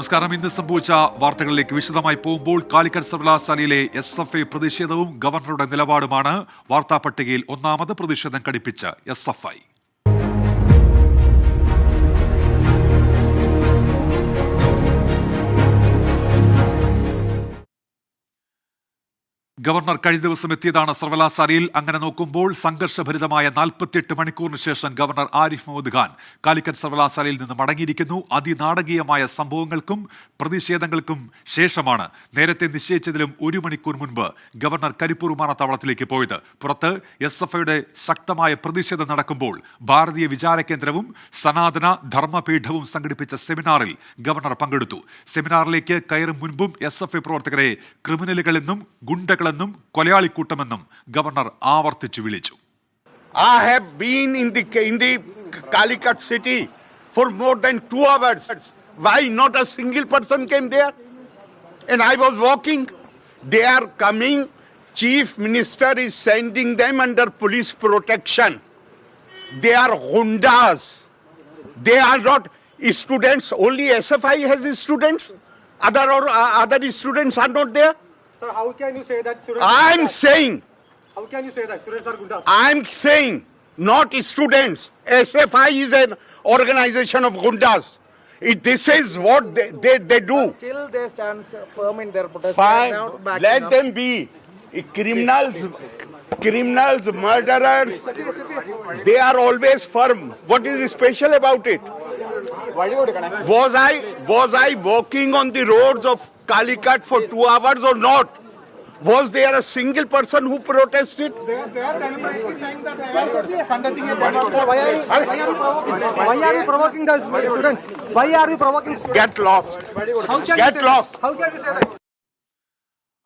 നമസ്കാരം. ഇന്ന് സംഭവിച്ച വാർത്തകളിലേക്ക് വിശദമായി പോകുമ്പോൾ കാലിക്കറ്റ് സർവകലാശാലയിലെ എസ് എഫ് ഐ പ്രതിഷേധവും ഗവർണറുടെ നിലപാടുമാണ് വാർത്താ പട്ടികയിൽ ഒന്നാമത് പ്രതിഷേധം കടിപ്പിച്ച് എസ് എഫ് ഐ ഗവർണർ കഴിഞ്ഞ ദിവസം എത്തിയതാണ് സർവകലാശാലയിൽ അങ്ങനെ നോക്കുമ്പോൾ സംഘർഷഭരിതമായ നാൽപ്പത്തിയെട്ട് മണിക്കൂറിന് ശേഷം ഗവർണർ ആരിഫ് മുഹമ്മദ് ഖാൻ കാലിക്കറ്റ് സർവകലാശാലയിൽ നിന്ന് മടങ്ങിയിരിക്കുന്നു. അതിനാടകീയമായ സംഭവങ്ങൾക്കും പ്രതിഷേധങ്ങൾക്കും ശേഷമാണ് നേരത്തെ നിശ്ചയിച്ചതിലും ഒരു മണിക്കൂർ മുൻപ് ഗവർണർ കരിപ്പൂർ വിമാനത്താവളത്തിലേക്ക് പോയത്. പുറത്ത് എസ് എഫ് ഐയുടെ ശക്തമായ പ്രതിഷേധം നടക്കുമ്പോൾ ഭാരതീയ വിചാര കേന്ദ്രവും സനാതന ധർമ്മപീഠവും സംഘടിപ്പിച്ച സെമിനാറിൽ ഗവർണർ പങ്കെടുത്തു. സെമിനാറിലേക്ക് കയറും മുൻപും എസ് എഫ് ഐ പ്രവർത്തകരെ ക്രിമിനലുകളെന്നും ഗുണ്ടകളെന്നും കൊലയാളിക്കൂട്ടമെന്നും ഗവർണർ ആവർത്തിച്ചു വിളിച്ചു I have been in the in the Calicut city for more than two hours. Why not a single person came there? And I was walking. They are coming. Chief Minister is sending them under police protection. They are hundas. They are not students. Only SFI has students. Other or uh, other students are not there. Sir, how can you say that students I am saying. How can you say that students are gundas? I'm saying, not students. SFI is an organization of gundas. It, this is what they, they, they do. Still, they stand firm in their protest. Fine, backing let up. them be. Criminals, criminals, murderers, they are always firm. What is special about it? Was I, was I walking on the roads of Calicut for two hours or not? Was there a single person who protested? Sir, why are you, why are you provoking? Why are you provoking the students? Why are you provoking students? Get lost. How can Get you say lost. That? How can you say that?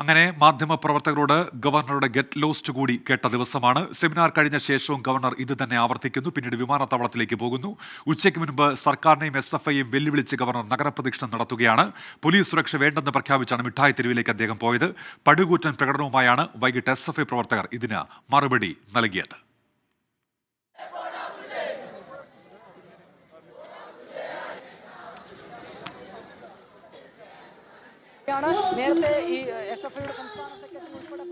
അങ്ങനെ മാധ്യമപ്രവർത്തകരോട് ഗവർണറുടെ get lost കൂടി കേട്ട ദിവസമാണ്. Seminar കഴിഞ്ഞ ശേഷവും governor ഇത് തന്നെ ആവർത്തിക്കുന്നു. പിന്നീട് വിമാനത്താവളത്തിലേക്ക് പോകുന്നു. ഉച്ചയ്ക്ക് മുൻപ് സർക്കാരിനെയും എസ് എഫ് ഐയും വെല്ലുവിളിച്ച് ഗവർണർ നഗരപ്രദക്ഷിണം നടത്തുകയാണ്. പോലീസ് സുരക്ഷ വേണ്ടെന്ന് പ്രഖ്യാപിച്ചാണ് മിഠായി തെരുവിലേക്ക് അദ്ദേഹം പോയത്. പടുകൂറ്റൻ പ്രകടനവുമായാണ് വൈകിട്ട് എസ് പ്രവർത്തകർ ഇതിന് മറുപടി നൽകിയത്. നേരത്തെ ഈ എസ് എഫ് ഐയുടെ സംസ്ഥാന സെക്രട്ടറി ഉൾപ്പെടെ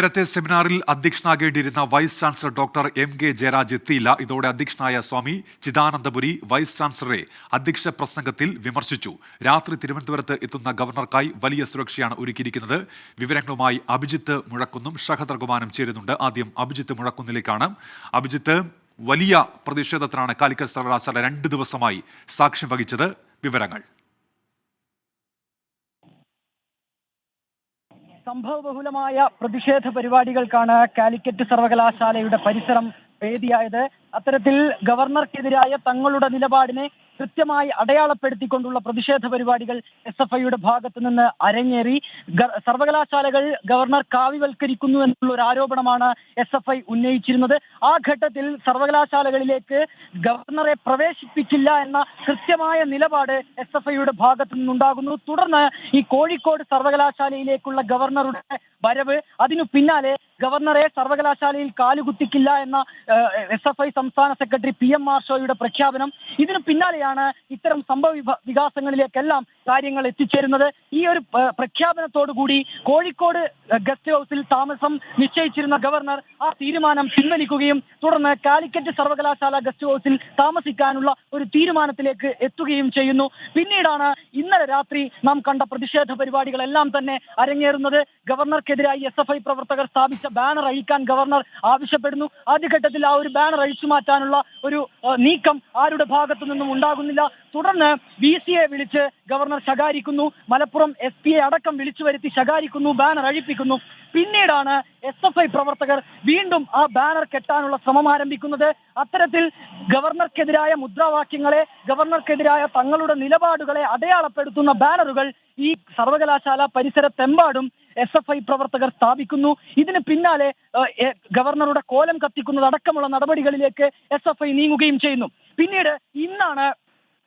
നേരത്തെ സെമിനാറിൽ അധ്യക്ഷനാകേണ്ടിയിരുന്ന vice chancellor doctor M K Jayaraj എത്തിയില്ല. ഇതോടെ അധ്യക്ഷനായ സ്വാമി ചിദാനന്ദപുരി വൈസ് ചാൻസലറെ അധ്യക്ഷ പ്രസംഗത്തിൽ വിമർശിച്ചു. രാത്രി തിരുവനന്തപുരത്ത് എത്തുന്ന ഗവർണർക്കായി വലിയ സുരക്ഷയാണ് ഒരുക്കിയിരിക്കുന്നത്. വിവരങ്ങളുമായി അഭിജിത്ത് മുഴക്കുന്നും ഷഹദ് റഹ്മാനും ചേരുന്നുണ്ട്. ആദ്യം അഭിജിത്ത് മുഴക്കുന്നിലേക്കാണ്. അഭിജിത്ത് വലിയ പ്രതിഷേധത്തിനാണ് കാലിക്കറ്റ് സർവകലാശാല രണ്ട് ദിവസമായി സാക്ഷ്യം വഹിച്ചത്. വിവരങ്ങൾ. സംഭവബഹുലമായ പ്രതിഷേധ പരിപാടികൾക്കാണ് കാലിക്കറ്റ് സർവകലാശാലയുടെ പരിസരം വേദിയായത് അത്തരത്തിൽ ഗവർണർക്കെതിരായ തങ്ങളുടെ നിലപാടിനെ കൃത്യമായി അടയാളപ്പെടുത്തിക്കൊണ്ടുള്ള പ്രതിഷേധ പരിപാടികൾ എസ് എഫ് ഐയുടെ ഭാഗത്ത് നിന്ന് അരങ്ങേറി. സർവകലാശാലകൾ ഗവർണർ കാവ്യവൽക്കരിക്കുന്നു എന്നുള്ള ഒരു ആരോപണമാണ് എസ് എഫ് ഐ ഉന്നയിച്ചിരുന്നത്. ആ ഘട്ടത്തിൽ സർവകലാശാലകളിലേക്ക് ഗവർണറെ പ്രവേശിപ്പിക്കില്ല എന്ന കൃത്യമായ നിലപാട് എസ് എഫ് ഐയുടെ ഭാഗത്തു നിന്നുണ്ടാകുന്നു. തുടർന്ന് ഈ കോഴിക്കോട് സർവകലാശാലയിലേക്കുള്ള ഗവർണറുടെ വരവ് അതിനു പിന്നാലെ ഗവർണറെ സർവകലാശാലയിൽ കാലുകുത്തിക്കില്ല എന്ന എസ് എഫ് ഐ സംസ്ഥാന സെക്രട്ടറി പി എം മാർഷോയുടെ പ്രഖ്യാപനം. ഇതിനു പിന്നാലെയാണ് ഇത്തരം സംഭവ വികാസങ്ങളിലേക്കെല്ലാം കാര്യങ്ങൾ എത്തിച്ചേരുന്നത്. ഈ ഒരു പ്രഖ്യാപനത്തോടുകൂടി കോഴിക്കോട് ഗസ്റ്റ് ഹൗസിൽ താമസം നിശ്ചയിച്ചിരുന്ന ഗവർണർ ആ തീരുമാനം പിൻവലിക്കുകയും തുടർന്ന് കാലിക്കറ്റ് സർവകലാശാല ഗസ്റ്റ് ഹൗസിൽ താമസിക്കാനുള്ള ഒരു തീരുമാനത്തിലേക്ക് എത്തുകയും ചെയ്യുന്നു. പിന്നീടാണ് ഇന്നലെ രാത്രി നാം കണ്ട പ്രതിഷേധ പരിപാടികളെല്ലാം തന്നെ അരങ്ങേറുന്നത്. ഗവർണർക്കെതിരായി എസ് എഫ് ഐ പ്രവർത്തകർ സ്ഥാപിച്ച ബാനർ അഴിക്കാൻ ഗവർണർ ആവശ്യപ്പെടുന്നു. ആദ്യഘട്ടത്തിൽ ആ ഒരു ബാനർ അഴിച്ചു മാറ്റാനുള്ള ഒരു നീക്കം ആരുടെ ഭാഗത്തു നിന്നും ഉണ്ടാകുന്നില്ല. തുടർന്ന് ബി സിയെ വിളിച്ച് ഗവർണർ ശകാരിക്കുന്നു. മലപ്പുറം എസ് പിയെ അടക്കം വിളിച്ചു വരുത്തി ശകാരിക്കുന്നു ബാനർ അഴിപ്പിക്കുന്നു. പിന്നീടാണ് എസ് എഫ് ഐ പ്രവർത്തകർ വീണ്ടും ആ ബാനർ കെട്ടാനുള്ള ശ്രമം ആരംഭിക്കുന്നത്. അത്തരത്തിൽ ഗവർണർക്കെതിരായ മുദ്രാവാക്യങ്ങളെ ഗവർണർക്കെതിരായ തങ്ങളുടെ നിലപാടുകളെ അടയാളപ്പെടുത്തുന്ന ബാനറുകൾ ഈ സർവകലാശാല പരിസരത്തെമ്പാടും എസ് എഫ് ഐ പ്രവർത്തകർ സ്ഥാപിക്കുന്നു. ഇതിന് പിന്നാലെ ഗവർണറുടെ കോലം കത്തിക്കുന്നത് അടക്കമുള്ള നടപടികളിലേക്ക് എസ് എഫ് ഐ നീങ്ങുകയും ചെയ്യുന്നു. പിന്നീട് ഇന്നാണ്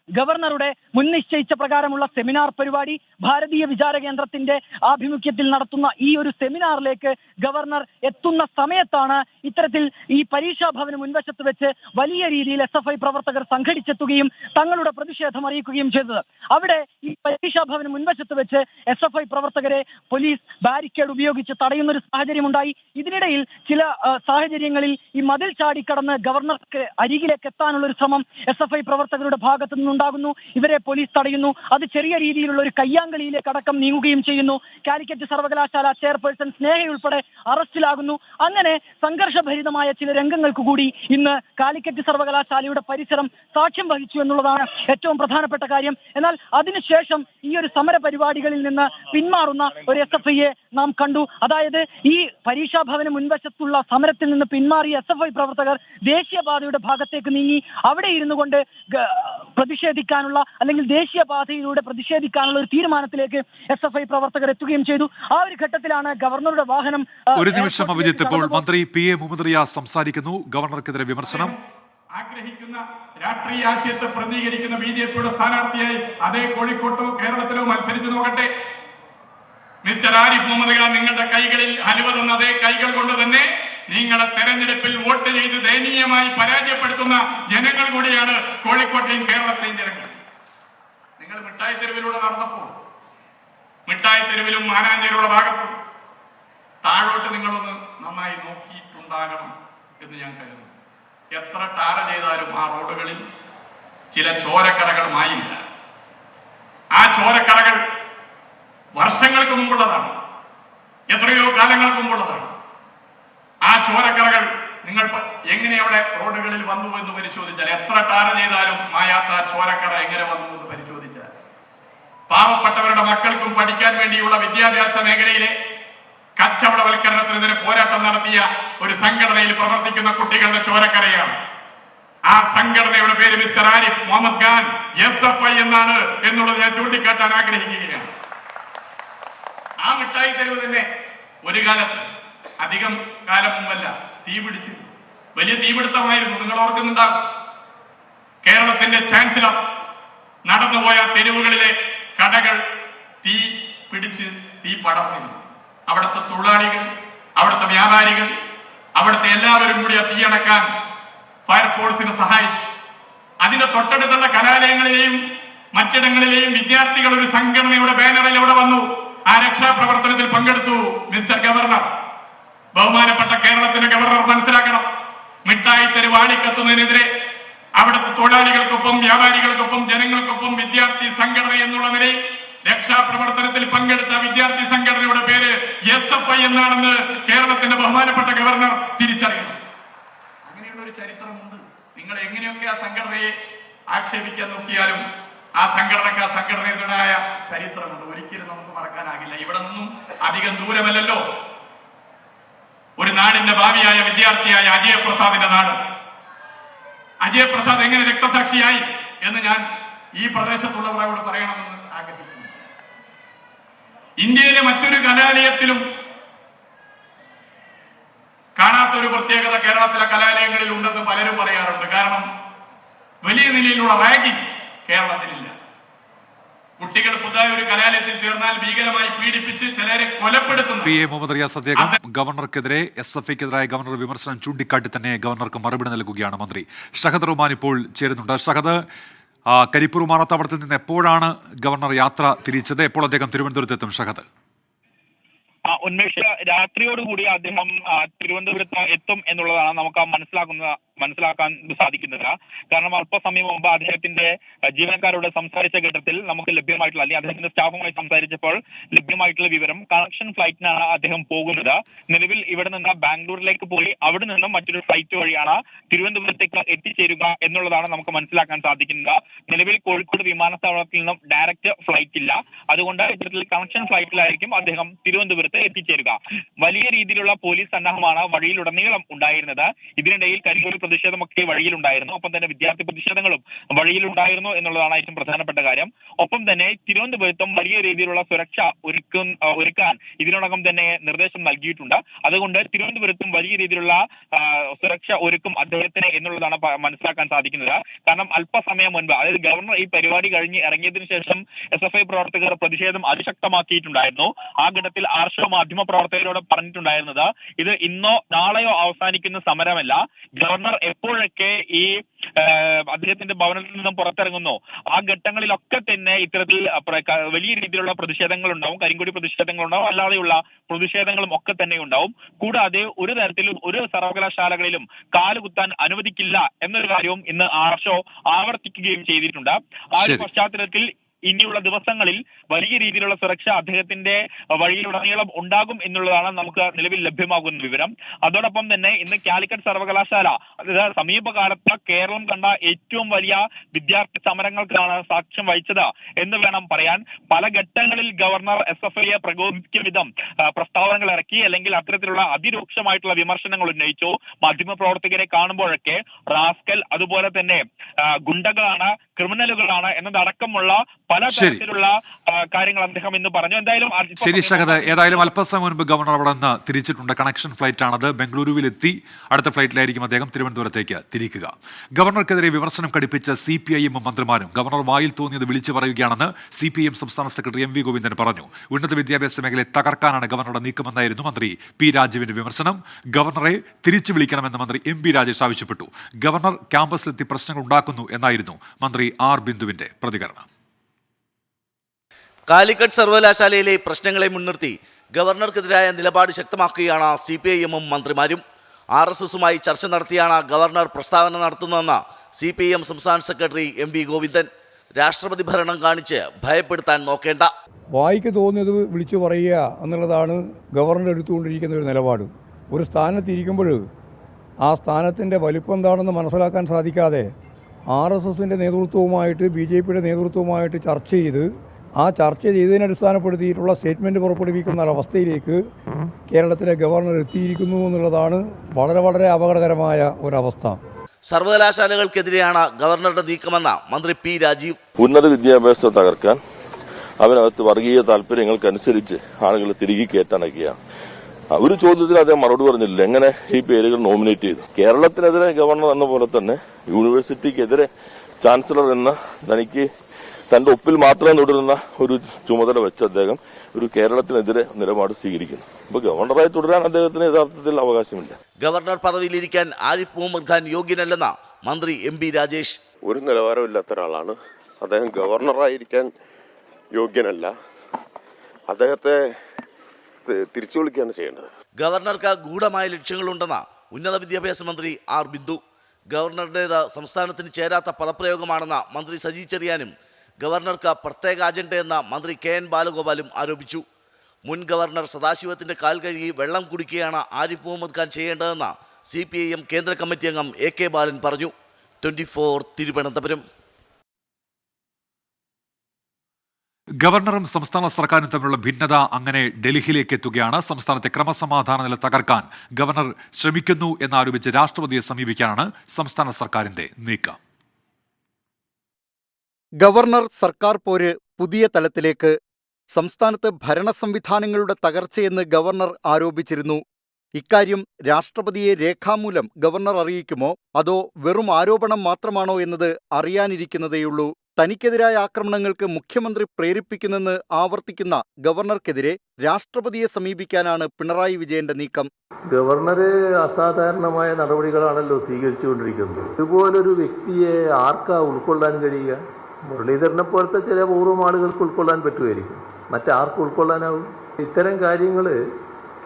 ഗവർണറുടെ മുൻനിശ്ചയിച്ച പ്രകാരമുള്ള സെമിനാർ പരിപാടി ഭാരതീയ വിചാര കേന്ദ്രത്തിന്റെ ആഭിമുഖ്യത്തിൽ നടത്തുന്ന ഈ ഒരു സെമിനാറിലേക്ക് ഗവർണർ എത്തുന്ന സമയത്താണ് ഇത്തരത്തിൽ ഈ പരീക്ഷാ ഭവന് മുൻവശത്ത് വെച്ച് വലിയ രീതിയിൽ എസ് എഫ് ഐ പ്രവർത്തകർ സംഘടിച്ചെത്തുകയും തങ്ങളുടെ പ്രതിഷേധം അറിയിക്കുകയും ചെയ്തത്. അവിടെ ഈ പരീക്ഷാ ഭവന് മുൻവശത്ത് വെച്ച് എസ് എഫ് ഐ പ്രവർത്തകരെ പോലീസ് ബാരിക്കേഡ് ഉപയോഗിച്ച് തടയുന്ന ഒരു സാഹചര്യം ഉണ്ടായി ഇതിനിടയിൽ ചില സാഹചര്യങ്ങളിൽ ഈ മതിൽ ചാടിക്കടന്ന് ഗവർണർക്ക് അരികിലേക്ക് എത്താനുള്ള ഒരു ശ്രമം എസ് എഫ് ഐ പ്രവർത്തകരുടെ ഭാഗത്തു നിന്നുണ്ടാകുന്നു ഇവരെ പോലീസ് തടയുന്നു. അത് ചെറിയ രീതിയിലുള്ള ഒരു കയ്യാങ്കളിയിലേക്ക് അടക്കം നീങ്ങുകയും ചെയ്യുന്നു. കാലിക്കറ്റ് സർവകലാശാല ചെയർപേഴ്സൺ സ്നേഹയുൾപ്പെടെ അറസ്റ്റിലാകുന്നു. അങ്ങനെ സംഘർഷഭരിതമായ ചില രംഗങ്ങൾക്ക് കൂടി ഇന്ന് കാലിക്കറ്റ് സർവകലാശാലയുടെ പരിസരം സാക്ഷ്യം വഹിച്ചു എന്നുള്ളതാണ് ഏറ്റവും പ്രധാനപ്പെട്ട കാര്യം. എന്നാൽ അതിനുശേഷം ഈ ഒരു സമര പരിപാടികളിൽ നിന്ന് പിന്മാറുന്ന ഒരു എസ് എഫ് ഐയെ നാം കണ്ടു. അതായത് ഈ പരീക്ഷാ ഭവന മുൻവശത്തുള്ള സമരത്തിൽ നിന്ന് പിന്മാറിയ എസ് എഫ് ഐ പ്രവർത്തകർ ദേശീയപാതയുടെ ഭാഗത്തേക്ക് നീങ്ങി. അവിടെ ഇരുന്നു കൊണ്ട് ഗ- പ്രതിഷേധിക്കാനുള്ള അല്ലെങ്കിൽ ദേശീയപാതയിലൂടെ പ്രതിഷേധിക്കാനുള്ള ഒരു തീരുമാനത്തിലേക്ക് എസ് എഫ് ഐ പ്രവർത്തകർ എത്തുകയും ചെയ്തു. ആ ഒരു ഘട്ടത്തിലാണ് ഗവർണറുടെ വാഹനം ഒരു നിമിഷം അഭിജിത്ത് ഇപ്പോൾ മന്ത്രി പി എ മുഹമ്മദ് റിയാസ് സംസാരിക്കുന്നു. ഗവർണർക്കെതിരെ വിമർശനം. ആഗ്രഹിക്കുന്ന രാഷ്ട്രീയ ആശയത്തെ പ്രതിനിധീകരിക്കുന്ന ബി ജെ പിയുടെ സ്ഥാനാർത്ഥിയായി അതേ കോഴിക്കോട്ടോ കേരളത്തിലോ മത്സരിച്ചു നോക്കട്ടെ. മിസ്റ്റർ ആരിഫ് മുഹമ്മദ് ഖാൻ നിങ്ങളുടെ കൈകളിൽ ഹലുവ തന്ന അതേ കൈകൾ കൊണ്ട് തന്നെ നിങ്ങളെ തെരഞ്ഞെടുപ്പിൽ വോട്ട് ചെയ്ത് ദയനീയമായി പരാജയപ്പെടുത്തുന്ന ജനങ്ങൾ കൂടിയാണ് കോഴിക്കോട്ടെയും കേരളത്തെയും ജനങ്ങൾ. നിങ്ങൾ മിഠായി തെരുവിലൂടെ നടന്നപ്പോൾ മിഠായി തെരുവിലും മാനാഞ്ചേരിയുടെ ഭാഗത്തും താഴോട്ട് നിങ്ങളൊന്ന് നന്നായി നോക്കിയിട്ടുണ്ടാകണം എന്ന് ഞാൻ കരുതുന്നു. എത്ര ടാറ ചെയ്താലും ആ റോഡുകളിൽ ചില ചോരക്കറകൾ മായില്ല. ആ ചോരക്കറകൾ വർഷങ്ങൾക്ക് മുമ്പുള്ളതാണ്. എത്രയോ കാലങ്ങൾക്ക് മുമ്പുള്ളതാണ്. ആ ചോരക്കറകൾ നിങ്ങൾ എങ്ങനെ അവിടെ റോഡുകളിൽ വന്നു എന്ന് പരിശോധിച്ചാൽ എത്ര ടാർ ചെയ്താലും മായാത്ത ചോരക്കറ എങ്ങനെ വന്നു എന്ന് പരിശോധിച്ചാൽ. പാവപ്പെട്ടവരുടെ മക്കൾക്കും പഠിക്കാൻ വേണ്ടിയുള്ള വിദ്യാഭ്യാസ മേഖലയിലെ കച്ചവടവൽക്കരണത്തിനെതിരെ പോരാട്ടം നടത്തിയ ഒരു സംഘടനയിൽ പ്രവർത്തിക്കുന്ന കുട്ടികളുടെ ചോരക്കരയാണ് ആ സംഘടനയുടെ പേര് mister Arif Muhammad Khan S F I എന്നാണ് എന്നുള്ളത് ഞാൻ ചൂണ്ടിക്കാട്ടാൻ ആഗ്രഹിക്കുകയാണ്. ആ മിഠായി തെരുവ് തന്നെ ഒരു കാലത്ത് അധികം കാലം മുമ്പല്ല തീ പിടിച്ച്. വലിയ തീപിടുത്തമായിരുന്നു നിങ്ങൾ ഓർക്കുന്നുണ്ടാകും കേരളത്തിന്റെ ചാൻസലർ നടന്നുപോയ തെരുവുകളിലെ കടകൾ തീ പിടിച്ച് തീ പടർന്നിരുന്നു. അവിടുത്തെ തൊഴിലാളികൾ അവിടുത്തെ വ്യാപാരികൾ അവിടുത്തെ എല്ലാവരും കൂടി ആ തീയണക്കാൻ ഫയർഫോഴ്സിനെ സഹായിച്ചു. അതിന്റെ തൊട്ടടുത്തുള്ള കലാലയങ്ങളിലെയും മറ്റിടങ്ങളിലെയും വിദ്യാർത്ഥികൾ ഒരു സംഘടനയുടെ ബാനറിൽ അവിടെ വന്നു. ആ രക്ഷാപ്രവർത്തനത്തിൽ പങ്കെടുത്തു മിസ്റ്റർ ഗവർണർ. ബഹുമാനപ്പെട്ട കേരളത്തിന്റെ ഗവർണർ മനസ്സിലാക്കണം. മിഠായി തെരുവ് ആളിക്കത്തുന്നതിനെതിരെ അവിടുത്തെ തൊഴിലാളികൾക്കൊപ്പം വ്യാപാരികൾക്കൊപ്പം ജനങ്ങൾക്കൊപ്പം വിദ്യാർത്ഥി സംഘടന എന്നുള്ള നിലയിൽ രക്ഷാപ്രവർത്തനത്തിൽ പങ്കെടുത്ത വിദ്യാർത്ഥി സംഘടനയുടെ പേര് എസ് എഫ് ഐ എന്നാണെന്ന് കേരളത്തിന്റെ ബഹുമാനപ്പെട്ട ഗവർണർ തിരിച്ചറിയണം. അങ്ങനെയുള്ള ഒരു ചരിത്രമുണ്ട്. നിങ്ങൾ എങ്ങനെയൊക്കെ ആ സംഘടനയെ ആക്ഷേപിക്കാൻ നോക്കിയാലും ആ സംഘടനക്ക് ആ സംഘടനയുടേതായ ചരിത്രമുണ്ട്. ഒരിക്കലും നമുക്ക് മറക്കാനാകില്ല. ഇവിടെ നിന്നും അധികം ദൂരമല്ലല്ലോ. ഒരു നാടിന്റെ ഭാവിയായ വിദ്യാർത്ഥിയായ അജയ പ്രസാദിന്റെ നാട്. അജയ പ്രസാദ് എങ്ങനെ രക്തസാക്ഷിയായി എന്ന് ഞാൻ ഈ പ്രദേശത്തുള്ളവരോട് പറയണമെന്ന് ആഗ്രഹിക്കുന്നു. ഇന്ത്യയിലെ മറ്റൊരു കലാലയത്തിലും കാണാത്ത ഒരു പ്രത്യേകത കേരളത്തിലെ കലാലയങ്ങളിൽ ഉണ്ടെന്ന് പലരും പറയാറുണ്ട്. കാരണം വലിയ നിലയിലുള്ള റാഗിംഗ് കേരളത്തിലില്ല. കുട്ടികൾ പുതിയ ഒരു കലാലയത്തിൽ ചേർന്നാൽ ഭീകരമായി പീഡിപ്പിച്ച് ചിലരെ കൊലപ്പെടുത്തുന്നു. പി എ മുഹമ്മദ് റിയാസ് അദ്ദേഹം ഗവർണർക്കെതിരെ എസ് എഫ് ഐക്കെതിരായ ഗവർണർ വിമർശനം ചൂണ്ടിക്കാട്ടി തന്നെ ഗവർണർക്ക് മറുപടി നൽകുകയാണ് മന്ത്രി. ഷഹദ് റഹ്മാൻ ഇപ്പോൾ ചേരുന്നുണ്ട്. ഷഹദ് കരിപ്പൂർ വിമാനത്താവളത്തിൽ നിന്ന് എപ്പോഴാണ് ഗവർണർ യാത്ര തിരിച്ചത്? എപ്പോൾ അദ്ദേഹം തിരുവനന്തപുരത്തെത്തും ഷഹദ്? ഉന്മേഷ ഉന്മേഷ് രാത്രിയോടുകൂടി അദ്ദേഹം തിരുവനന്തപുരത്ത് എത്തും എന്നുള്ളതാണ് നമുക്ക് മനസ്സിലാക്കുന്ന മനസ്സിലാക്കാൻ സാധിക്കുന്നില്ല കാരണം അല്പസമയം മുമ്പ് അദ്ദേഹത്തിന്റെ ജീവനക്കാരോട് സംസാരിച്ച ഘട്ടത്തിൽ നമുക്ക് ലഭ്യമായിട്ടുള്ള അല്ലെങ്കിൽ അദ്ദേഹത്തിന്റെ സ്റ്റാഫുമായി സംസാരിച്ചപ്പോൾ ലഭ്യമായിട്ടുള്ള വിവരം കണക്ഷൻ ഫ്ലൈറ്റിനാണ് അദ്ദേഹം പോകുന്നത്. നിലവിൽ ഇവിടെ നിന്ന് ബാംഗ്ലൂരിലേക്ക് പോയി അവിടെ നിന്നും മറ്റൊരു ഫ്ലൈറ്റ് വഴിയാണ് തിരുവനന്തപുരത്തേക്ക് എത്തിച്ചേരുക എന്നുള്ളതാണ് നമുക്ക് മനസ്സിലാക്കാൻ സാധിക്കുന്നത്. നിലവിൽ കോഴിക്കോട് വിമാനത്താവളത്തിൽ നിന്നും ഡയറക്റ്റ് ഫ്ലൈറ്റ് ഇല്ല. അതുകൊണ്ട് ഇത്തരത്തിൽ കണക്ഷൻ ഫ്ലൈറ്റിലായിരിക്കും അദ്ദേഹം തിരുവനന്തപുരത്ത് എത്തിച്ചേരുക. വലിയ രീതിയിലുള്ള പോലീസ് സന്നാഹമാണ് വഴിയിലുടനീളം ഉണ്ടായിരുന്നത്. ഇതിനിടയിൽ കരിപ്പൂർ പ്രതിഷേധമൊക്കെ വഴിയിലുണ്ടായിരുന്നു. ഒപ്പം തന്നെ വിദ്യാർത്ഥി പ്രതിഷേധങ്ങളും വഴിയിലുണ്ടായിരുന്നു എന്നുള്ളതാണ് ഏറ്റവും പ്രധാനപ്പെട്ട കാര്യം. ഒപ്പം തന്നെ തിരുവനന്തപുരത്തും വലിയ രീതിയിലുള്ള സുരക്ഷ ഒരുക്കും ഒരുക്കാൻ ഇതിനോടകം തന്നെ നിർദ്ദേശം നൽകിയിട്ടുണ്ട്. അതുകൊണ്ട് തിരുവനന്തപുരത്തും വലിയ രീതിയിലുള്ള സുരക്ഷ ഒരുക്കും അദ്ദേഹത്തിന് എന്നുള്ളതാണ് മനസ്സിലാക്കാൻ സാധിക്കുന്നത്. കാരണം അല്പസമയം മുൻപ് അതായത് ഗവർണർ ഈ പരിപാടി കഴിഞ്ഞ് ഇറങ്ങിയതിനു ശേഷം എസ് എഫ് ഐ പ്രവർത്തകർ പ്രതിഷേധം അതിശക്തമാക്കിയിട്ടുണ്ടായിരുന്നു. ആ ഘട്ടത്തിൽ ആർഷോ മാധ്യമ പ്രവർത്തകരോട് പറഞ്ഞിട്ടുണ്ടായിരുന്നത് ഇത് ഇന്നോ നാളെയോ അവസാനിക്കുന്ന സമരമല്ല. ഗവർണർ എപ്പോഴൊക്കെ ഈ അദ്ദേഹത്തിന്റെ ഭവനത്തിൽ നിന്നും പുറത്തിറങ്ങുന്നു ആ ഘട്ടങ്ങളിലൊക്കെ തന്നെ ഇത്തരത്തിൽ വലിയ രീതിയിലുള്ള പ്രതിഷേധങ്ങൾ ഉണ്ടാവും കരിങ്കൊടി പ്രതിഷേധങ്ങൾ ഉണ്ടാവും അല്ലാതെയുള്ള പ്രതിഷേധങ്ങളും ഒക്കെ തന്നെ ഉണ്ടാവും. കൂടാതെ ഒരു തരത്തിലും ഒരു സർവകലാശാലകളിലും കാലുകുത്താൻ അനുവദിക്കില്ല എന്നൊരു കാര്യവും ഇന്ന് ആർഷോ ആവർത്തിക്കുകയും ചെയ്തിട്ടുണ്ട്. ആ ഒരു പശ്ചാത്തലത്തിൽ ഇനിയുള്ള ദിവസങ്ങളിൽ വലിയ രീതിയിലുള്ള സുരക്ഷ അദ്ദേഹത്തിന്റെ വഴിയിലുടനീളം ഉണ്ടാകും എന്നുള്ളതാണ് നമുക്ക് നിലവിൽ ലഭ്യമാകുന്ന വിവരം. അതോടൊപ്പം തന്നെ ഇന്ന് കാലിക്കറ്റ് സർവകലാശാല സമീപകാലത്ത് കേരളം കണ്ട ഏറ്റവും വലിയ വിദ്യാർത്ഥി സമരങ്ങൾക്കാണ് സാക്ഷ്യം വഹിച്ചത് എന്ന് വേണം പറയാൻ. പല ഘട്ടങ്ങളിൽ ഗവർണർ എസ് എഫ് ഐയെ പ്രകോപിപ്പിക്കും വിധം പ്രസ്താവനകൾ ഇറക്കി അല്ലെങ്കിൽ അത്തരത്തിലുള്ള അതിരൂക്ഷമായിട്ടുള്ള വിമർശനങ്ങൾ ഉന്നയിച്ചു. മാധ്യമപ്രവർത്തകരെ കാണുമ്പോഴൊക്കെ റാസ്കൽ അതുപോലെ തന്നെ ഗുണ്ടകളാണ് ക്രിമിനലുകളാണ് എന്നതടക്കമുള്ള പല ശരി. തരത്തിലുള്ള കാര്യങ്ങൾ അദ്ദേഹം ഇന്ന് പറഞ്ഞു. എന്തായാലും ശരി സമയം ഏതായാലും അല്പസമയം മുൻപ് ഗവർണർ അവിടെ നിന്ന് തിരിച്ചിട്ടുണ്ട്. കണക്ഷൻ ഫ്ലൈറ്റ് ആണത് ബംഗളൂരുവിലെത്തി. അടുത്ത ഫ്ലൈറ്റിലായിരിക്കും അദ്ദേഹം തിരുവനന്തപുരത്തേക്ക് തിരിക്കുക. ഗവർണർക്കെതിരെ വിമർശനം കടുപ്പിച്ച സി പി ഐ മന്ത്രിമാരും ഗവർണർ വായിൽ തോന്നിയത് വിളിച്ചു പറയുകയാണെന്ന് സി പി എം സംസ്ഥാന സെക്രട്ടറി എം വി ഗോവിന്ദൻ പറഞ്ഞു. ഉന്നത വിദ്യാഭ്യാസ മേഖലയെ തകർക്കാനാണ് ഗവർണറുടെ നീക്കമെന്നായിരുന്നു മന്ത്രി പി രാജുവിന്റെ വിമർശനം. ഗവർണറെ തിരിച്ചു വിളിക്കണമെന്ന് മന്ത്രി എം പി രാജേഷ് ആവശ്യപ്പെട്ടു. ഗവർണർ ക്യാമ്പസിലെത്തി പ്രശ്നങ്ങൾ ഉണ്ടാക്കുന്നു എന്നായിരുന്നു മന്ത്രി ആർ ബിന്ദുവിന്റെ പ്രതികരണം. കാലിക്കറ്റ് സർവകലാശാലയിലെ പ്രശ്നങ്ങളെ മുൻനിർത്തി ഗവർണർക്കെതിരായ നിലപാട് ശക്തമാക്കുകയാണ് സി പി ഐ എമ്മും മന്ത്രിമാരും. ആർ എസ് എസുമായി ചർച്ച നടത്തിയാണ് ഗവർണർ പ്രസ്താവന നടത്തുന്നതെന്ന് സി പി ഐ എം സംസ്ഥാന സെക്രട്ടറി എം വി ഗോവിന്ദൻ. രാഷ്ട്രപതി ഭരണം കാണിച്ച് ഭയപ്പെടുത്താൻ നോക്കേണ്ട. വായിക്ക് തോന്നിയത് വിളിച്ചു പറയുക എന്നുള്ളതാണ് ഗവർണർ എടുത്തുകൊണ്ടിരിക്കുന്ന ഒരു നിലപാട്. ഒരു സ്ഥാനത്തിരിക്കുമ്പോൾ ആ സ്ഥാനത്തിന്റെ വലിപ്പം എന്താണെന്ന് മനസ്സിലാക്കാൻ സാധിക്കാതെ ആർ എസ് എസിന്റെ നേതൃത്വവുമായിട്ട് ബി ജെ പിയുടെ നേതൃത്വവുമായിട്ട് ചർച്ച ചെയ്ത് ആ ചർച്ച ചെയ്തതിനെ അടിസ്ഥാനപ്പെടുത്തിയിട്ടുള്ള സ്റ്റേറ്റ്മെന്റ് പുറപ്പെടുവിക്കുന്ന ഒരവസ്ഥയിലേക്ക് കേരളത്തിലെ ഗവർണർ എത്തിയിരിക്കുന്നു എന്നുള്ളതാണ് വളരെ വളരെ അപകടകരമായ ഒരവസ്ഥ. സർവകലാശാലകൾക്കെതിരെയാണ് ഗവർണറുടെ നീക്കമെന്ന മന്ത്രി പി രാജീവ്. ഉന്നത വിദ്യാഭ്യാസത്തെ തകർക്കാൻ അവനകത്ത് വർഗീയ താല്പര്യങ്ങൾക്കനുസരിച്ച് ആളുകളെ തിരികെ കയറ്റാനൊക്കെയാണ് ഒരു ചോദ്യത്തിന് അദ്ദേഹം മറുപടി പറഞ്ഞില്ല. എങ്ങനെ ഈ പേരുകൾ നോമിനേറ്റ് ചെയ്തു? കേരളത്തിനെതിരെ ഗവർണർ എന്ന പോലെ തന്നെ യൂണിവേഴ്സിറ്റിക്കെതിരെ ചാൻസലർ എന്ന തനിക്ക് തന്റെ ഒപ്പിൽ മാത്രം തുടരുന്ന ഒരു ചുമതല വെച്ച് അദ്ദേഹം ഒരു കേരളത്തിനെതിരെ നിലപാട് സ്വീകരിക്കുന്നു. അപ്പൊ ഗവർണറായി തുടരാൻ അദ്ദേഹത്തിന് യഥാർത്ഥത്തിൽ അവകാശമില്ല. ഗവർണർ പദവിയിലിരിക്കാൻ ആരിഫ് മുഹമ്മദ് ഖാൻ യോഗ്യനല്ലെന്ന മന്ത്രി എം പി രാജേഷ്. ഒരു നിലവാരമില്ലാത്ത ഒരാളാണ്. അദ്ദേഹം ഗവർണറായിരിക്കാൻ യോഗ്യനല്ല. അദ്ദേഹത്തെ തിരിച്ചു വിളിക്കുകയാണ് ചെയ്യേണ്ടത്. ഗവർണർക്ക് ഗൂഢമായ ലക്ഷ്യങ്ങളുണ്ടെന്ന ഉന്നത വിദ്യാഭ്യാസ മന്ത്രി ആർ ബിന്ദു. ഗവർണറുടേത് സംസ്ഥാനത്തിന് ചേരാത്ത പദപ്രയോഗമാണെന്ന മന്ത്രി സജി ചെറിയാനും ഗവർണർക്ക് പ്രത്യേക അജണ്ടയെന്ന മന്ത്രി കെ എൻ ബാലഗോപാലും ആരോപിച്ചു. മുൻ ഗവർണർ സദാശിവത്തിന്റെ കാൽ കഴുകി വെള്ളം കുടിക്കുകയാണ് ആരിഫ് മുഹമ്മദ് ഖാൻ ചെയ്യേണ്ടതെന്ന് സി പി ഐ എം കേന്ദ്ര കമ്മിറ്റി അംഗം എ കെ ബാലൻ പറഞ്ഞു. Twenty four Thiruvananthapuram. ഗവർണറും സംസ്ഥാന സർക്കാരും തമ്മിലുള്ള ഭിന്നത അങ്ങനെ ഡൽഹിയിലേക്ക് എത്തുകയാണ്. സംസ്ഥാനത്തെ ക്രമസമാധാന നില തകർക്കാൻ ഗവർണർ ശ്രമിക്കുന്നു എന്നാരോപിച്ച് രാഷ്ട്രപതിയെ സമീപിക്കാനാണ് സംസ്ഥാന സർക്കാരിന്റെ നീക്കം. ഗവർണർ സർക്കാർ പോര് പുതിയ തലത്തിലേക്ക് സംസ്ഥാനത്ത് ഭരണ സംവിധാനങ്ങളുടെ തകർച്ചയെന്ന് ഗവർണർ ആരോപിച്ചിരുന്നു. ഇക്കാര്യം രാഷ്ട്രപതിയെ രേഖാമൂലം ഗവർണർ അറിയിക്കുമോ അതോ വെറും ആരോപണം മാത്രമാണോ എന്നത് അറിയാനിരിക്കുന്നതേയുള്ളൂ. തനിക്കെതിരായ ആക്രമണങ്ങൾക്ക് മുഖ്യമന്ത്രി പ്രേരിപ്പിക്കുന്നെന്ന് ആവർത്തിക്കുന്ന ഗവർണർക്കെതിരെ രാഷ്ട്രപതിയെ സമീപിക്കാനാണ് പിണറായി വിജയന്റെ നീക്കം. ഗവർണർ അസാധാരണമായ നടപടികളാണല്ലോ സ്വീകരിച്ചുകൊണ്ടിരിക്കുന്നത്. ഇതുപോലൊരു വ്യക്തിയെ ആർക്കാ ഉൾക്കൊള്ളാൻ കഴിയുക? മുരളീധരനെ പോലത്തെ ചില പൂർവം ആളുകൾക്ക് ഉൾക്കൊള്ളാൻ പറ്റുമായിരിക്കും. മറ്റാർക്ക് ഉൾക്കൊള്ളാനാവും? ഇത്തരം കാര്യങ്ങൾ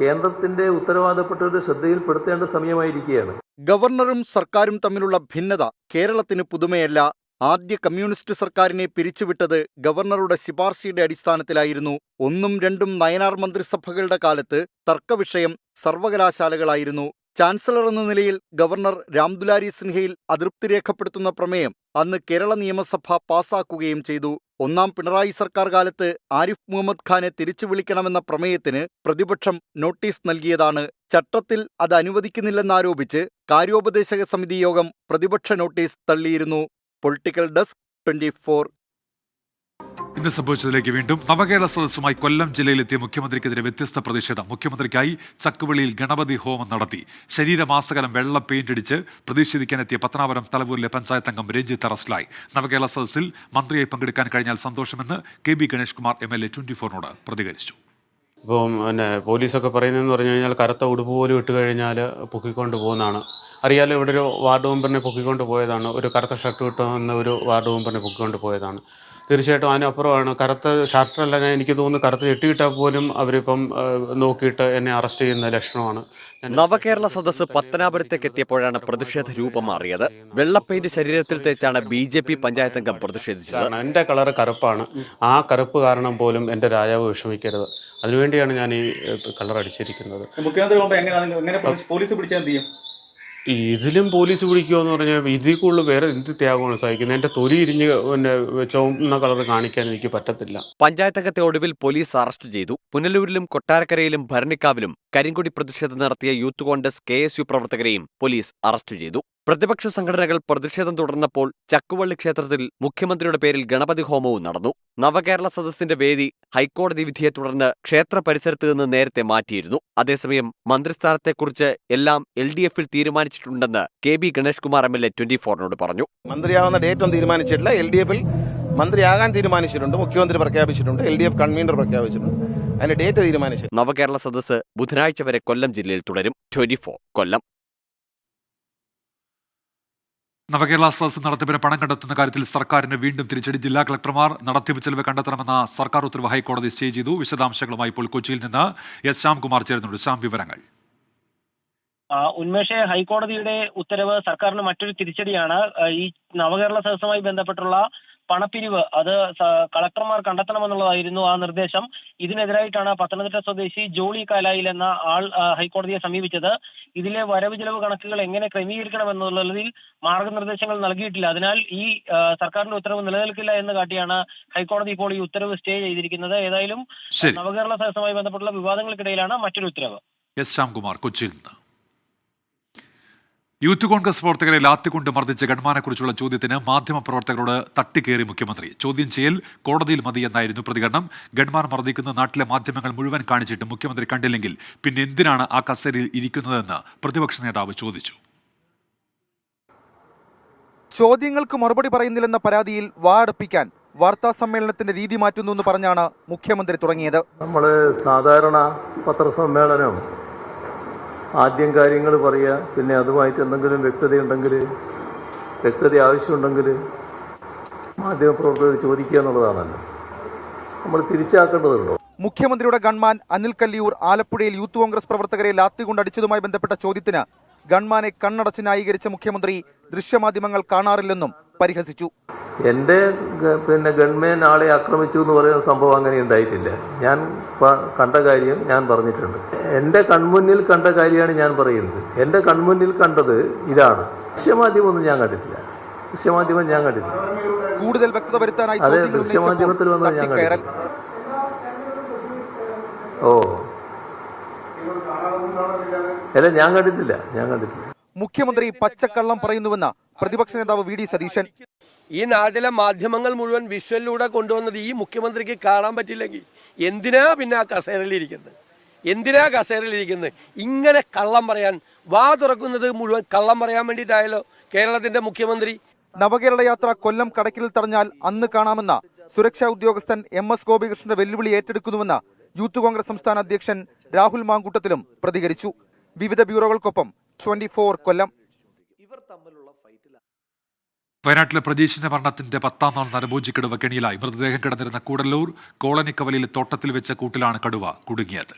കേന്ദ്രത്തിന്റെ ഉത്തരവാദപ്പെട്ടവരുടെ ശ്രദ്ധയിൽപ്പെടുത്തേണ്ട സമയമായിരിക്കുകയാണ്. ഗവർണറും സർക്കാരും തമ്മിലുള്ള ഭിന്നത കേരളത്തിന് പുതുമയല്ല. ആദ്യ കമ്മ്യൂണിസ്റ്റ് സർക്കാരിനെ പിരിച്ചുവിട്ടത് ഗവർണറുടെ ശുപാർശയുടെ അടിസ്ഥാനത്തിലായിരുന്നു. ഒന്നും രണ്ടും നയനാർ മന്ത്രിസഭകളുടെ കാലത്ത് തർക്കവിഷയം സർവകലാശാലകളായിരുന്നു. ചാൻസലർ എന്ന നിലയിൽ ഗവർണർ രാംദുലാരി സിൻഹയിൽ അതൃപ്തി രേഖപ്പെടുത്തുന്ന പ്രമേയം അന്ന് കേരള നിയമസഭ പാസാക്കുകയും ചെയ്തു. ഒന്നാം പിണറായി സർക്കാർ കാലത്ത് ആരിഫ് മുഹമ്മദ് ഖാനെ തിരിച്ചു വിളിക്കണമെന്ന പ്രമേയത്തിന് പ്രതിപക്ഷം നോട്ടീസ് നൽകിയതാണ്. ചട്ടത്തിൽ അത് അനുവദിക്കുന്നില്ലെന്നാരോപിച്ച് കാര്യോപദേശക സമിതി യോഗം പ്രതിപക്ഷ നോട്ടീസ് തള്ളിയിരുന്നു. പൊളിറ്റിക്കൽ ഡെസ്ക് ട്വന്റി ഇന്ന് സംഭവിച്ചതിലേക്ക് വീണ്ടും നവകേരള സദസ്സുമായി കൊല്ലം ജില്ലയിലെത്തിയ മുഖ്യമന്ത്രിക്കെതിരെ വ്യത്യസ്ത പ്രതിഷേധം. മുഖ്യമന്ത്രിക്കായി ചക്കുവെളിയിൽ ഗണപതി ഹോമം നടത്തി. ശരീരമാസകലം വെള്ള പെയിന്റ് അടിച്ച് പ്രതിഷേധിക്കാനെത്തിയ പത്തനാപുരം തലവൂരിലെ പഞ്ചായത്ത് അംഗം രഞ്ജിത്ത് അറസ്റ്റിലായി. നവകേരള സദസ്സിൽ മന്ത്രിയായി പങ്കെടുക്കാൻ കഴിഞ്ഞാൽ സന്തോഷമെന്ന് K B Ganesh Kumar M L A twenty ഫോറിനോട് പ്രതികരിച്ചു. ഇപ്പോൾ പിന്നെ പോലീസൊക്കെ പറയുന്നതെന്ന് പറഞ്ഞു കഴിഞ്ഞാൽ കറുത്ത ഉടുപ്പ് പോലും ഇട്ട് കഴിഞ്ഞാൽ പൊക്കിക്കൊണ്ട് പോകുന്നതാണ്. അറിയാലോ ഇവിടെ ഒരു വാർഡ് മെമ്പറിനെ പൊക്കിക്കൊണ്ട് പോയതാണ്. ഒരു കറുത്ത ഷർട്ട് കിട്ടുന്ന ഒരു വാർഡ് മെമ്പറിനെ പൊക്കിക്കൊണ്ട് പോയതാണ്. തീർച്ചയായിട്ടും അതിനപ്പുറമാണ് കറുത്ത ഷർട്ടല്ല ഞാൻ എനിക്ക് തോന്നുന്നു കറുത്ത ചെട്ടിയിട്ടാൽ പോലും അവരിപ്പം നോക്കിയിട്ട് എന്നെ അറസ്റ്റ് ചെയ്യുന്ന ലക്ഷണമാണ്. നവകേരള സദസ്സ് പത്തനാപുരത്തേക്ക് എത്തിയപ്പോഴാണ് പ്രതിഷേധ രൂപം മാറിയത്. വെള്ളപ്പെയിന്റ് ശരീരത്തിൽ തേച്ചാണ് ബി ജെ പി പഞ്ചായത്ത് അംഗം പ്രതിഷേധിച്ചത്. എന്റെ എന്റെ കളറ് കറുപ്പാണ്. ആ കറുപ്പ് കാരണം പോലും എന്റെ രാജാവ് വിഷമിക്കരുത്. അതിനുവേണ്ടിയാണ് ഞാൻ ഈ കളർ അടിച്ചിരിക്കുന്നത് മുഖ്യമന്ത്രി എങ്ങനെ എങ്ങനെ പോലീസ് പിടിച്ചാൽ എന്ത് ചെയ്യും? ഇതിലും പോലീസ് പിടിക്കുക എന്ന് പറഞ്ഞാൽ ഇതിൽ കൂടുതൽ വേറെ എന്ത് ത്യാഗമാണ് സഹിക്കുന്നത്? എന്റെ തൊലി ഇരിഞ്ഞ് പിന്നെ ചുവന്ന കളർ കാണിക്കാൻ എനിക്ക് പറ്റത്തില്ല. പഞ്ചായത്ത് അംഗത്തെ ഒടുവിൽ പോലീസ് അറസ്റ്റ് ചെയ്തു. പുനലൂരിലും കൊട്ടാരക്കരയിലും ഭരണിക്കാവിലും കരിങ്കൊടി പ്രതിഷേധം നടത്തിയ യൂത്ത് കോൺഗ്രസ് കെ പ്രവർത്തകരെയും പോലീസ് അറസ്റ്റ് ചെയ്തു. പ്രതിപക്ഷ സംഘടനകൾ പ്രതിഷേധം തുടർന്നപ്പോൾ ചക്കുവള്ളി ക്ഷേത്രത്തിൽ മുഖ്യമന്ത്രിയുടെ പേരിൽ ഗണപതി ഹോമവും നടന്നു. നവകേരള സദസ്സിന്റെ വേദി ഹൈക്കോടതി വിധിയെ തുടർന്ന് ക്ഷേത്ര പരിസരത്ത് നിന്ന് നേരത്തെ മാറ്റിയിരുന്നു. അതേസമയം മന്ത്രിസ്ഥാനത്തെക്കുറിച്ച് എല്ലാം എൽ ഡി എഫിൽ തീരുമാനിച്ചിട്ടുണ്ടെന്ന് K B Ganesh Kumar M L A twenty ഫോറിനോട് പറഞ്ഞു. മന്ത്രിയാവുന്ന ഡേറ്റ് ഒന്നും തീരുമാനിച്ചിട്ടില്ല. എൽ ഡി എഫിൽ മന്ത്രിയാകാൻ തീരുമാനിച്ചിട്ടുണ്ട് മുഖ്യമന്ത്രി പ്രഖ്യാപിച്ചിട്ടുണ്ട് എൽ ഡി എഫ് കൺവീനർ പ്രഖ്യാപിച്ചിട്ടുണ്ട്. അതിന്റെ ഡേറ്റ് തീരുമാനിച്ചു നവകേരള സദസ്സ് ബുധനാഴ്ച വരെ കൊല്ലം ജില്ലയിൽ തുടരും. ട്വന്റി കൊല്ലം. നവകേരള സദസ് നടത്തിപ്പിന് പണം കണ്ടെത്തുന്ന കാര്യത്തിൽ സർക്കാരിന് വീണ്ടും തിരിച്ചടി. ജില്ലാ കളക്ടർമാർ നടത്തിപ്പ് ചെലവ് കണ്ടെത്തണമെന്ന സർക്കാർ ഉത്തരവ് ഹൈക്കോടതി സ്റ്റേ ചെയ്തു. വിശദാംശങ്ങളുമായി ഇപ്പോൾ കൊച്ചിയിൽ നിന്ന് എസ് ശ്യാംകുമാർ ചേരുന്നുണ്ട്. ശ്യാം വിവരങ്ങൾ. ഉന്മേഷ ഹൈക്കോടതിയുടെ ഉത്തരവ് സർക്കാരിന് മറ്റൊരു തിരിച്ചടിയാണ്. ഈ നവകേരള സദസ്സുമായി ബന്ധപ്പെട്ടുള്ള പണപ്പിരിവ് അത് കളക്ടർമാർ കണ്ടെത്തണമെന്നുള്ളതായിരുന്നു ആ നിർദ്ദേശം. ഇതിനെതിരായിട്ടാണ് പത്തനംതിട്ട സ്വദേശി ജോളി കാലായിൽ എന്ന ആൾ ഹൈക്കോടതിയെ സമീപിച്ചത്. ഇതിലെ വരവ് ചെലവ് കണക്കുകൾ എങ്ങനെ ക്രമീകരിക്കണം എന്നുള്ളതിൽ മാർഗനിർദ്ദേശങ്ങൾ നൽകിയിട്ടില്ല. അതിനാൽ ഈ സർക്കാരിന്റെ ഉത്തരവ് നിലനിൽക്കില്ല എന്ന് കാട്ടിയാണ് ഹൈക്കോടതി ഇപ്പോൾ ഈ ഉത്തരവ് സ്റ്റേ ചെയ്തിരിക്കുന്നത്. ഏതായാലും നവകേരള സദസ്സുമായി ബന്ധപ്പെട്ടുള്ള വിവാദങ്ങൾക്കിടയിലാണ് മറ്റൊരു ഉത്തരവ്. എസ് ശ്യാംകുമാർ കൊച്ചിയിൽ നിന്ന്. യൂത്ത് കോൺഗ്രസ് പ്രവർത്തകരെ ലാത്തിക്കൊണ്ട് മർദ്ദിച്ച ഗൺമാനെക്കുറിച്ചുള്ള ചോദ്യത്തിന് മാധ്യമപ്രവർത്തകരോട് തട്ടിക്കേറി മുഖ്യമന്ത്രി. ചോദ്യം ചെയ്യൽ കോടതിയിൽ മതി എന്നായിരുന്നു പ്രതികരണം. ഗൺമാൻ മർദ്ദിക്കുന്ന നാട്ടിലെ മാധ്യമങ്ങൾ മുഴുവൻ കാണിച്ചിട്ട് മുഖ്യമന്ത്രി കണ്ടില്ലെങ്കിൽ പിന്നെ എന്തിനാണ് ആ കസേരയിൽ ഇരിക്കുന്നതെന്ന് പ്രതിപക്ഷ നേതാവ് ചോദിച്ചു. ചോദ്യങ്ങൾക്ക് മറുപടി പറയുന്നില്ലെന്ന പരാതിയിൽ വാടപ്പിക്കാൻ വാർത്താ സമ്മേളനത്തിന്റെ രീതി മാറ്റുന്നു എന്ന് പറഞ്ഞാണ് മുഖ്യമന്ത്രി തുടങ്ങിയത്. നമ്മൾ സാധാരണ പത്രസമ്മേളനം ആദ്യം കാര്യങ്ങൾ പറയുക പിന്നെ അതുമായിട്ട് എന്തെങ്കിലും വ്യക്തതയുണ്ടെങ്കിൽ വ്യക്തത ആവശ്യമുണ്ടെങ്കിൽ മാധ്യമപ്രവർത്തകർ ചോദിക്കുക എന്നുള്ളതാണല്ലോ. നമ്മൾ തിരിച്ചാക്കേണ്ടതുണ്ടോ? മുഖ്യമന്ത്രിയുടെ ഗൺമാൻ അനിൽ കല്ലിയൂർ ആലപ്പുഴയിൽ യൂത്ത് കോൺഗ്രസ് പ്രവർത്തകരെ ലാത്തികൊണ്ടടിച്ചതുമായി ബന്ധപ്പെട്ട ചോദ്യത്തിന് ഗൺമാനെ കണ്ണടച്ച് ന്യായീകരിച്ച മുഖ്യമന്ത്രി ദൃശ്യമാധ്യമങ്ങൾ കാണാറില്ലെന്നും പരിഹസിച്ചു. എന്റെ പിന്നെ ഗൺമേൻ ആളെ ആക്രമിച്ചു എന്ന് പറയുന്ന സംഭവം അങ്ങനെ ഉണ്ടായിട്ടില്ല. ഞാൻ കണ്ട കാര്യം ഞാൻ പറഞ്ഞിട്ടുണ്ട്. എന്റെ കൺമുന്നിൽ കണ്ട കാര്യമാണ് ഞാൻ പറയുന്നത്. എന്റെ കൺമുന്നിൽ കണ്ടത് ഇതാണ്. ദൃശ്യമാധ്യമമൊന്നും ഞാൻ കണ്ടിട്ടില്ല. ദൃശ്യമാധ്യമം ഞാൻ കണ്ടിട്ടില്ല. കൂടുതൽ വ്യക്തത വരുത്താനായി അതെ ദൃശ്യമാധ്യമത്തിൽ വന്നത് ഞാൻ ഓ. അല്ല ഞാൻ കണ്ടിട്ടില്ല. ഞാൻ കണ്ടിട്ടില്ല. മുഖ്യമന്ത്രി പച്ചക്കള്ളം പറയുന്നുവെന്ന് പ്രതിപക്ഷ നേതാവ് വി ഡി സതീശൻ. ഈ നാട്ടിലെ മാധ്യമങ്ങൾ മുഴുവൻ വിഷ്വലിലൂടെ കൊണ്ടുവന്നത് ഈ മുഖ്യമന്ത്രിക്ക് കാണാൻ പറ്റില്ലെങ്കിൽ എന്തിനാ പിന്നെ ആ കസേരയിലിരിക്കുന്നത് എന്തിനാ കസേരയിലിരിക്കുന്നത് ഇങ്ങനെ കള്ളം പറയാൻ വാ തുറക്കുന്നത് മുഴുവൻ കള്ളം പറയാൻ വേണ്ടിയിട്ടായല്ലോ കേരളത്തിന്റെ മുഖ്യമന്ത്രി. നവകേരള യാത്ര കൊല്ലം കടക്കിൽ തടഞ്ഞാൽ അന്ന് കാണാമെന്ന സുരക്ഷാ ഉദ്യോഗസ്ഥൻ എം എസ് ഗോപികൃഷ്ണന്റെ വെല്ലുവിളി ഏറ്റെടുക്കുന്നുവെന്ന് യൂത്ത് കോൺഗ്രസ് സംസ്ഥാന അധ്യക്ഷൻ രാഹുൽ മാങ്കൂട്ടത്തിലും പ്രതികരിച്ചു. വിവിധ ബ്യൂറോകൾക്കൊപ്പം ട്വന്റി കൊല്ലം. വയനാട്ടിലെ പ്രജീഷിന്റെ മരണത്തിന്റെ പത്താം നാൾ നരഭോജി കടുവ കെണിയിലായി. മൃതദേഹം കിടന്നിരുന്ന കൂടല്ലൂർ കോളനിക്കവലയിലെ തോട്ടത്തിൽ വെച്ച കൂട്ടിലാണ് കടുവ കുടുങ്ങിയത്.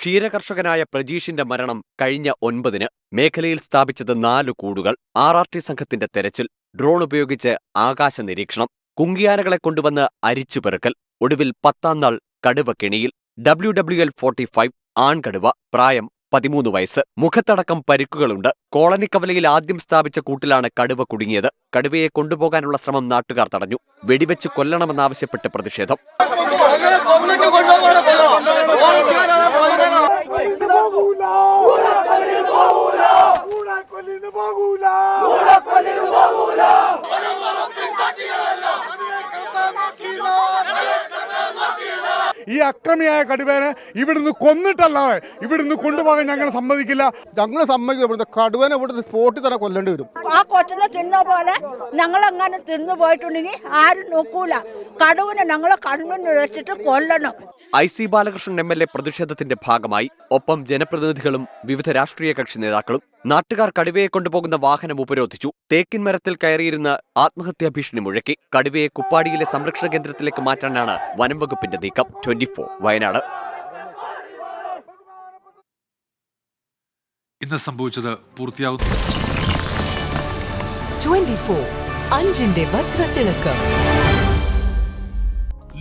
ക്ഷീരകർഷകനായ പ്രജീഷിന്റെ മരണം കഴിഞ്ഞ ഒൻപതിന് മേഖലയിൽ സ്ഥാപിച്ചത് നാല് കൂടുകൾ ആർ ആർ ടി സംഘത്തിന്റെ തെരച്ചിൽ ഡ്രോൺ ഉപയോഗിച്ച് ആകാശ നിരീക്ഷണം കുങ്കിയാനകളെ കൊണ്ടുവന്ന് അരിച്ചുപെറുക്കൽ ഒടുവിൽ പത്താം നാൾ കടുവ കെണിയിൽ W W L forty five ആൺകടുവ പ്രായം പതിമൂന്ന് വയസ്സ്. മുഖത്തടക്കം പരിക്കുകളുണ്ട്. കോളനി കവലയിൽ ആദ്യം സ്ഥാപിച്ച കൂട്ടിലാണ് കടുവ കുടുങ്ങിയത്. കടുവയെ കൊണ്ടുപോകാനുള്ള ശ്രമം നാട്ടുകാർ തടഞ്ഞു. വെടിവെച്ച് കൊല്ലണമെന്നാവശ്യപ്പെട്ട് പ്രതിഷേധം. ഈ അക്രമിയായ കടുവേനെ ഇവിടുന്ന് കൊന്നിട്ടല്ലാതെ ഇവിടുന്ന് കൊണ്ടുപോകാൻ ഞങ്ങൾ സമ്മതിക്കില്ല. ഞങ്ങൾ സമ്മതിക്കില്ല. ഇവിടുത്തെ കടുവേനെ ഇവിടുത്തെ സ്പോട്ടിൽ തന്നെ കൊല്ലേണ്ടി വരും. ആ കൊച്ചിനെ തിന്ന പോലെ ഞങ്ങൾ അങ്ങനെ തിന്നു പോയിട്ടുണ്ടെങ്കിൽ ആരും നോക്കൂല. കടുവിനെ ഞങ്ങളെ കൺമുന്നിൽ വെച്ചിട്ട് കൊല്ലണം. I C Balakrishnan M L A പ്രതിഷേധത്തിന്റെ ഭാഗമായി ഒപ്പം ജനപ്രതിനിധികളും വിവിധ രാഷ്ട്രീയ കക്ഷി നേതാക്കളും നാട്ടുകാർ കടുവയെ കൊണ്ടുപോകുന്ന വാഹനം ഉപരോധിച്ചു. തേക്കിൻമരത്തിൽ കയറിയിരുന്ന് ആത്മഹത്യാ ഭീഷണി മുഴക്കി. കടുവയെ കുപ്പാടിയിലെ സംരക്ഷണ കേന്ദ്രത്തിലേക്ക് മാറ്റാനാണ് വനം വകുപ്പിന്റെ നീക്കം. ട്വന്റി വയനാട്. ഇന്ന് സംഭവിച്ചത് പൂർത്തിയാകുന്നു ട്വന്റി ഫോർ അഞ്ചിന്റെ വജ്രത്തിളക്കം.